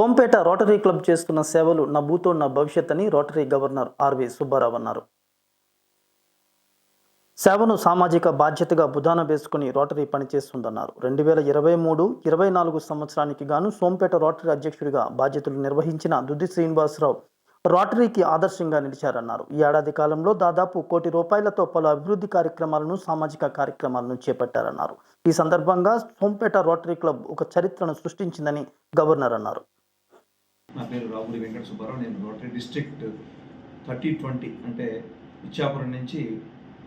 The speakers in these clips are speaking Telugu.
సోంపేట రోటరీ క్లబ్ చేస్తున్న సేవలు నా భూతో నా భవిష్యత్ అని రోటరీ గవర్నర్ ఆర్వి సుబ్బారావు అన్నారు. సేవను సామాజిక బాధ్యతగా బుధాన వేసుకుని రోటరీ పనిచేస్తుందన్నారు రెండు వేల ఇరవై మూడు ఇరవై నాలుగు సంవత్సరానికి గాను సోంపేట రోటరీ అధ్యక్షుడిగా బాధ్యతలు నిర్వహించిన దుద్ది శ్రీనివాసరావు రోటరీకి ఆదర్శంగా నిలిచారన్నారు. ఈ ఏడాది కాలంలో దాదాపు కోటి రూపాయలతో పలు అభివృద్ధి కార్యక్రమాలను సామాజిక కార్యక్రమాలను చేపట్టారన్నారు. ఈ సందర్భంగా సోంపేట రోటరీ క్లబ్ ఒక చరిత్రను సృష్టించిందని గవర్నర్ అన్నారు. నా పేరు రావుడి వెంకట సుబ్బారావు. నేను రోటరీ డిస్ట్రిక్ట్ థర్టీ ట్వంటీ అంటే ఇచ్చాపురం నుంచి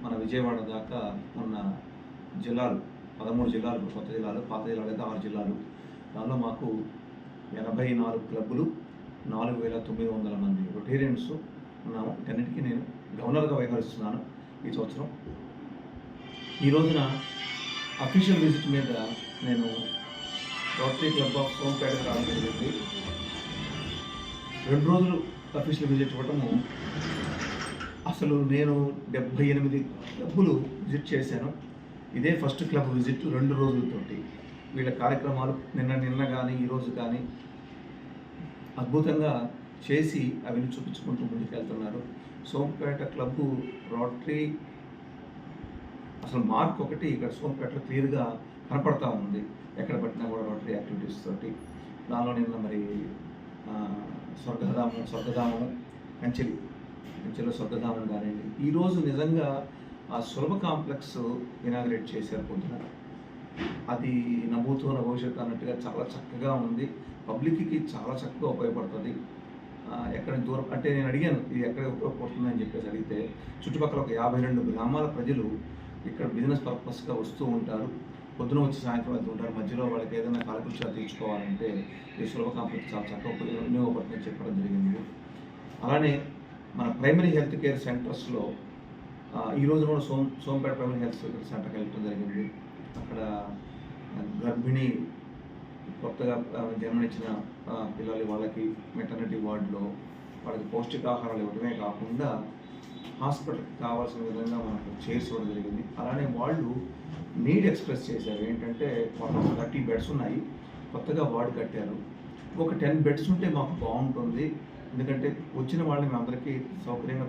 మన విజయవాడ దాకా ఉన్న జిల్లాలు పదమూడు జిల్లాలు కొత్త జిల్లాలు పాత జిల్లాలు అయితే ఆరు జిల్లాలు. దానిలో మాకు ఎనభై నాలుగు క్లబ్బులు నాలుగు వేల తొమ్మిది వందల మంది రొటేరియన్స్ ఉన్నాము. వీటన్నిటికీ నేను గవర్నర్గా వ్యవహరిస్తున్నాను ఈ సంవత్సరం. ఈ రోజున అఫీషియల్ విజిట్ మీద నేను రోటరీ క్లబ్ ఆఫ్ సోంపేటకు రావడం జరిగింది. రెండు రోజులు అఫీషియల్ విజిట్ ఇవ్వటము. అసలు నేను డెబ్భై ఎనిమిది క్లబ్బులు విజిట్ చేశాను. ఇదే ఫస్ట్ క్లబ్ విజిట్ రెండు రోజులతోటి. వీళ్ళ కార్యక్రమాలు నిన్న నిన్న కానీ ఈరోజు కానీ అద్భుతంగా చేసి అవిని చూపించుకుంటూ ముందుకెళ్తున్నారు. సోంపేట క్లబ్బు రోటరీ అసలు మార్క్ ఒకటి ఇక్కడ సోంపేటలో క్లియర్గా కనపడతా ఉంది. ఎక్కడ పట్టినా కూడా రోటరీ యాక్టివిటీస్ తోటి. దానిలో నిన్న మరి స్వర్గధామం స్వర్గధామము కంచెలి. కంచెలో స్వర్గధామం కానివ్వండి. ఈరోజు నిజంగా ఆ సులభ కాంప్లెక్స్ ఇనాగ్రేట్ చేశారు పొద్దున. అది నవ్వుతూ భవిష్యత్తు అన్నట్టుగా చాలా చక్కగా ఉంది. పబ్లిక్కి చాలా చక్కగా ఉపయోగపడుతుంది. ఎక్కడ దూరం అంటే నేను అడిగాను ఇది ఎక్కడ ఉపయోగపడుతుంది అని చెప్పేసి అడిగితే చుట్టుపక్కల ఒక యాభై రెండు గ్రామాల ప్రజలు ఇక్కడ బిజినెస్ పర్పస్గా వస్తూ ఉంటారు. పొద్దున వచ్చి సాయంత్రం వెళ్తూ ఉంటారు. మధ్యలో వాళ్ళకి ఏదైనా కాలకృష్ణ తీర్చుకోవాలంటే ఈ సులభ కాంప్లెక్స్ చాలా చక్కగా ఉపయోగ- వినియోగపడుతుందని చెప్పడం జరిగింది. అలానే మన ప్రైమరీ హెల్త్ కేర్ సెంటర్స్లో ఈ రోజు కూడా సోమ్ సోంపేట ప్రైమరీ హెల్త్ సెంటర్కి వెళ్ళడం జరిగింది. అక్కడ గర్భిణీ కొత్తగా జన్మనిచ్చిన పిల్లలు వాళ్ళకి మెటర్నిటీ వార్డులో వాళ్ళకి పౌష్టికాహారాలు ఇవ్వడమే కాకుండా హాస్పిటల్కి కావాల్సిన విధంగా మనకు చైర్స్ జరిగింది. అలానే వాళ్ళు నీడ్ ఎక్స్ప్రెస్ చేశారు. ఏంటంటే థర్టీ బెడ్స్ ఉన్నాయి. కొత్తగా వార్డు కట్టారు. ఒక టెన్ బెడ్స్ ఉంటే మాకు బాగుంటుంది. ఎందుకంటే వచ్చిన వాళ్ళని మేము అందరికీ సౌకర్యంగా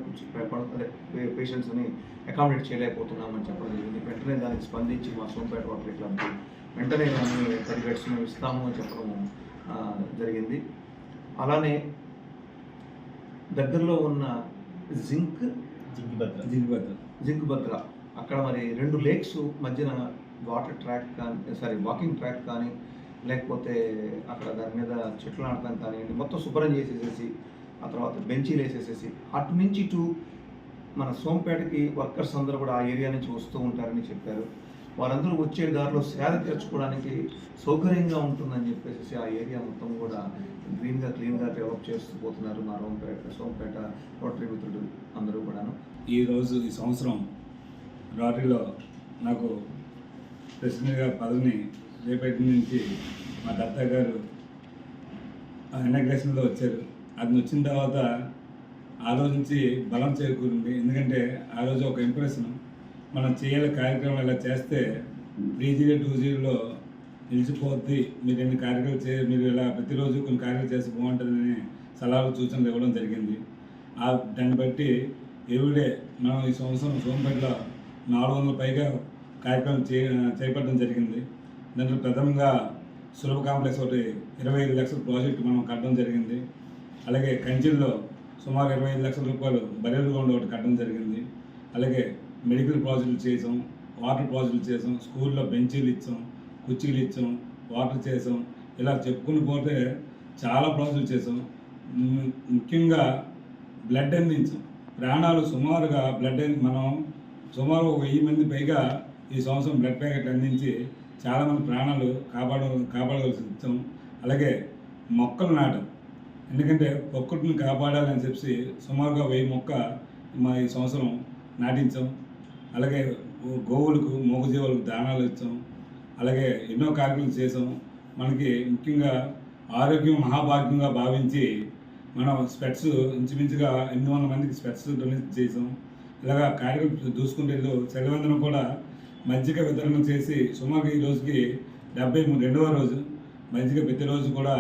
అదే పేషెంట్స్ని అకామిడేట్ చేయలేకపోతున్నామని చెప్పడం జరిగింది. వెంటనే దానికి స్పందించి మా సోంపేట వాటర్ క్లబ్ వెంటనే దాన్ని పది బెడ్స్ మేము ఇస్తాము అని చెప్పడం ఆ, జరిగింది. అలానే దగ్గరలో ఉన్న జింక్ జింక్ భద్ర. అక్కడ మరి రెండు లేక్స్ మధ్యన వాటర్ ట్రాక్ కానీ సారీ వాకింగ్ ట్రాక్ కానీ లేకపోతే అక్కడ దాని మీద చెట్లు నాటడం కానివ్వండి మొత్తం శుభ్రం చేసేసేసి ఆ తర్వాత బెంచీలు వేసేసేసి అటు నుంచి ఇటు మన సోంపేటకి వర్కర్స్ అందరూ కూడా ఆ ఏరియా నుంచి వస్తూ ఉంటారని చెప్పారు. వారందరూ వచ్చే దారిలో సేద తీర్చుకోవడానికి సౌకర్యంగా ఉంటుందని చెప్పేసి ఆ ఏరియా మొత్తం కూడా గ్రీన్గా క్లీన్గా డెవలప్ చేస్తూ పోతున్నారు మా రోంపేట సోంపేట రోటరీ మిత్రులు అందరూ కూడాను. ఈరోజు ఈ సంవత్సరం రాటరీలో నాకు ప్రెసిడెంట్గా పదవిని రేపటి నుంచి మా దత్త గారు ఇనాగ్రేషన్లో వచ్చారు. అది వచ్చిన తర్వాత ఆ రోజు నుంచి బలం చేకూరింది. ఎందుకంటే ఆ రోజు ఒక ఇంప్రెషన్. మనం చేయాలి కార్యక్రమం ఇలా చేస్తే త్రీ జీరో టూ జీరోలో నిలిచిపోద్ది. మీరు ఎన్ని కార్యక్రమాలు చే మీరు ఇలా ప్రతిరోజు కొన్ని కార్యక్రమాలు చేస్తే బాగుంటుందని సలహాలు సూచనలు ఇవ్వడం జరిగింది. ఆ దాన్ని బట్టి ఎవ్రీడే మనం ఈ సంవత్సరం సోంపేటలో నాలుగు వందల పైగా కార్యక్రమం చే చేపట్టడం జరిగింది. దాంట్లో ప్రథమంగా సులభ కాంప్లెక్స్ ఒకటి ఇరవై ఐదు లక్షల ప్రాజెక్ట్ మనం కట్టడం జరిగింది. అలాగే కంచిల్లో సుమారు ఇరవై ఐదు లక్షల రూపాయలు బరేలు గ్రౌండ్ ఒకటి కట్టడం జరిగింది. అలాగే మెడికల్ ప్రాజెక్టులు చేసాం వాటర్ ప్రాజెక్టులు చేసాం స్కూల్లో బెంచీలు ఇచ్చాం కుర్చీలు ఇచ్చాం వాటర్ చేసాం. ఇలా చెప్పుకుని పోతే చాలా ప్రాజెక్టులు చేసాం. ముఖ్యంగా బ్లడ్ అందించాం. ప్రాణాలు సుమారుగా బ్లడ్ అంది- మనం సుమారు వెయ్యి మంది పైగా ఈ సంవత్సరం బ్లడ్ ప్యాకెట్ అందించి చాలామంది ప్రాణాలు కాపాడ కాపాడవలసి ఇచ్చాం అలాగే మొక్కలు నాటం ఎందుకంటే ప్రకృతిని కాపాడాలని చెప్పి సుమారుగా వెయ్యి మొక్క మా ఈ సంవత్సరం నాటించాం. అలాగే గోవులకు మూగజీవులకు దానాలు ఇచ్చాం. అలాగే ఎన్నో కార్యక్రమాలు చేసాం మనకి ముఖ్యంగా ఆరోగ్యం మహాభాగ్యంగా భావించి మనం స్పెట్స్ ఇంచుమించుగా ఎనిమిది వందల మందికి స్పెట్స్ డొనేట్ చేసాం ఇలాగా కార్యక్రమం చూసుకుంటే సెలవందనం కూడా మజ్జిగ వితరణ చేసి సుమారు ఈ రోజుకి డెబ్బై మూడు రెండవ రోజు మజ్జిగ ప్రతిరోజు కూడా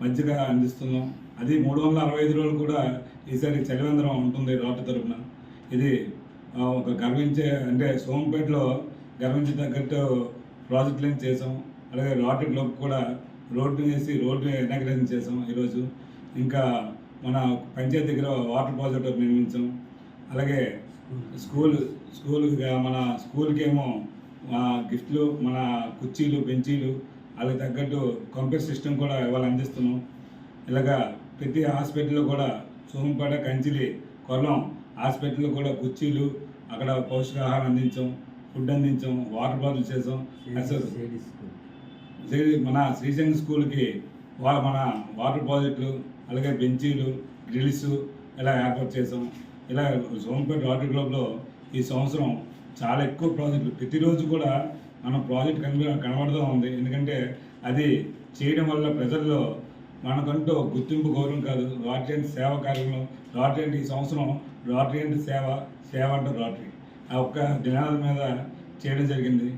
మజ్జిగ అందిస్తున్నాం. అది మూడు వందల అరవై ఐదు రోజులు కూడా ఈసారి చలివేంద్రం ఉంటుంది రోడ్డు తరపున. ఇది ఒక గర్వించే అంటే సోంపేటలో గర్వించదగ్గట్టు ప్రాజెక్టులను చేసాం. అలాగే రోటరీ క్లబ్ కూడా రోడ్డు వేసి రోడ్డు ఇనాగ్రేషన్ చేసాం ఈరోజు ఇంకా మన పంచాయతీ దగ్గర వాటర్ ప్రాజెక్ట్ నిర్మించాం. అలాగే స్కూల్ స్కూల్ మన స్కూల్కి ఏమో గిఫ్ట్లు మన కుర్చీలు బెంచీలు వాళ్ళకి తగ్గట్టు కంప్యూటర్ సిస్టమ్ కూడా ఇవాళ అందిస్తున్నాం. ఇలాగా ప్రతి హాస్పిటల్లో కూడా సోమంపేట కంచిలి కొల్లం హాస్పిటల్లో కూడా కుర్చీలు అక్కడ పౌష్టికాహారం అందించాం ఫుడ్ అందించాం వాటర్ బాటిల్ చేసాం. మన శ్రీశంగ స్కూల్కి వా మన వాటర్ ప్రాజెక్టులు అలాగే బెంచీలు గ్రిల్స్ ఇలా ఏర్పాటు చేసాం. ఇలా సోంపేట వాటర్ క్లబ్లో ఈ సంవత్సరం చాలా ఎక్కువ ప్రాజెక్టులు. ప్రతిరోజు కూడా మనం ప్రాజెక్ట్ కనిపి కనబడుతూ ఉంది. ఎందుకంటే అది చేయడం వల్ల ప్రజల్లో మనకంటూ గుర్తింపు గౌరవం కాదు. రోటరీ సేవ కార్యక్రమం రోటరీ అంటే ఈ సంవత్సరం రాటరీ అంటే సేవ సేవ అంటే రాటరీ ఆ ఒక్క దినాల మీద చేయడం జరిగింది.